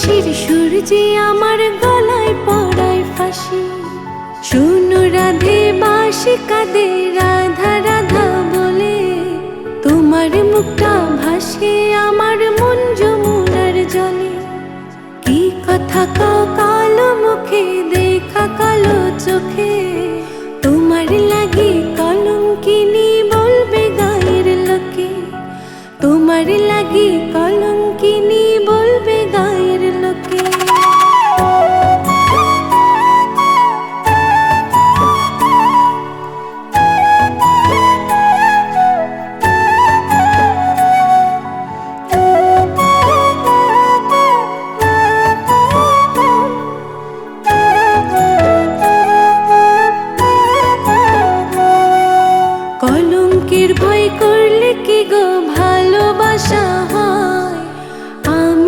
সূর্যে আমার গলায় পড়ায় ফাঁসি। শুনো রাধে বাসি কাঁদে, রাধা রাধা বলে। তোমার মুখটা ভাসে, আমার মন যমুনার জলে। কি কথা কও কালো মুখে, দেখা কালো চোখে। তোমার লাগি কলম কিনি বলবে গায়ের লোকে। তোমার লাগি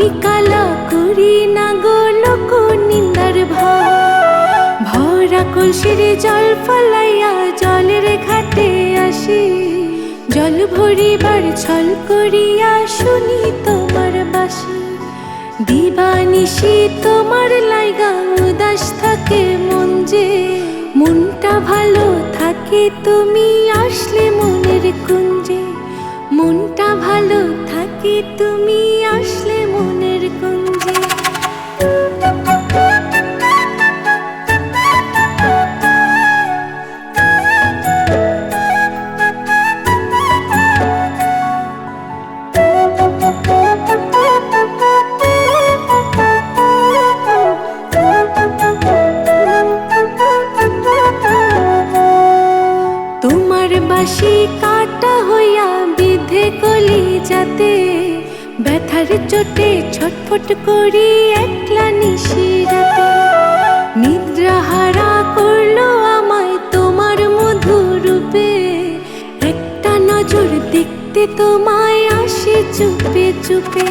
আমি কালা করি না গো লোক নিন্দার ভরা কলসির জল ফলাইয়া জলের ঘাটে আসি। জল ভরিবার ছল করিয়া শুনি তোমার বাসি। দিবানিশি তোমার লাইগা উদাস থাকে মন যে। মনটা ভালো থাকে তুমি আসলে মনের কুঞ্জে। মনটা ভালো থাকে তুমি আসলে তোমার বাসি কাটা হইয়া বিধে কলি যাতে ব্যথার চোটে ছটফট করি একলা নিশিরাতে। নিদ্রাহারা করল আমায় তোমার মধুর রূপে একটা নজর দেখতে তোমায় আসে চুপে চুপে।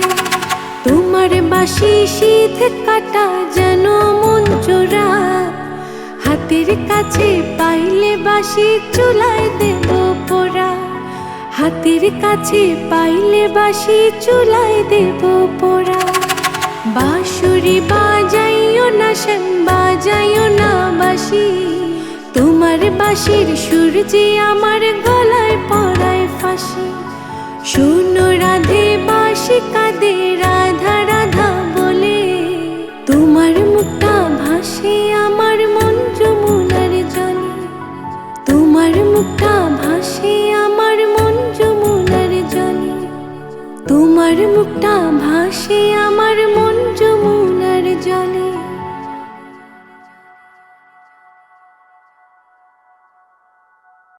তোমার বাসি শীত কাটা যেন মন চোরা হাতের কাছে পাইলে বাসি চুলায় দেব পোড়া হাতের কাছে পাইলে বাসি চুলাই দেব পোড়া। বাঁশুরি বাজাইও না শ্যাম, বাজাইও না বাসি তোমার বাসির সুর যে আমার গলায় পড়ায় ফাঁসি। শোনো রাধে বাসি কাঁদে, রাধা রাধা বলে। তোমার মুখটা